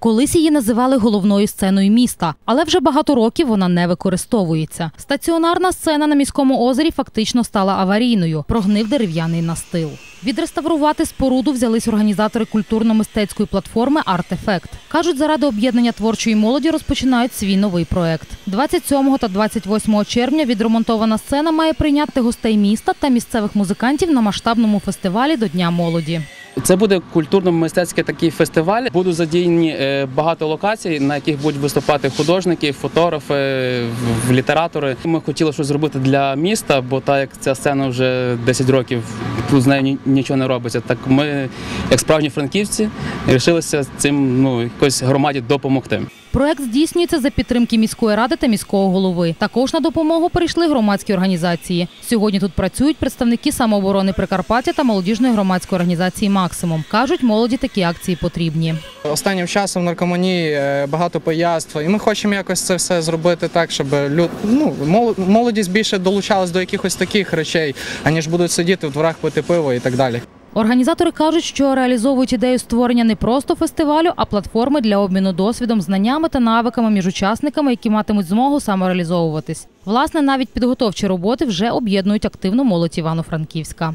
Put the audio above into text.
Колись її називали головною сценою міста, але вже багато років вона не використовується. Стаціонарна сцена на міському озері фактично стала аварійною. Прогнив дерев'яний настил. Відреставрувати споруду взялись організатори культурно-мистецької платформи «Артефект». Кажуть, заради об'єднання творчої молоді розпочинають свій новий проект. 27 та 28 червня відремонтована сцена має прийняти гостей міста та місцевих музикантів на масштабному фестивалі до Дня молоді. Це буде культурно-мистецький такий фестиваль. Будуть задіяні е, багато локацій, на яких будуть виступати художники, фотографи, літератори. Ми хотіли щось зробити для міста, бо так як ця сцена вже 10 років тут з нею нічого не робиться. Так ми, як справжні франківці, вирішилися цим ну якось громаді допомогти. Проект здійснюється за підтримки міської ради та міського голови. Також на допомогу прийшли громадські організації. Сьогодні тут працюють представники самооборони Прикарпаття та молодіжної громадської організації Максимум. кажуть, молоді такі акції потрібні. Останнім часом в наркоманії е, багато пияцтва, і ми хочемо якось це все зробити так, щоб люд, ну, молодість більше долучалась до якихось таких речей, аніж будуть сидіти в дворах пити пиво і так далі. Організатори кажуть, що реалізовують ідею створення не просто фестивалю, а платформи для обміну досвідом, знаннями та навиками між учасниками, які матимуть змогу самореалізовуватись. Власне, навіть підготовчі роботи вже об'єднують активну молодь Івано-Франківська.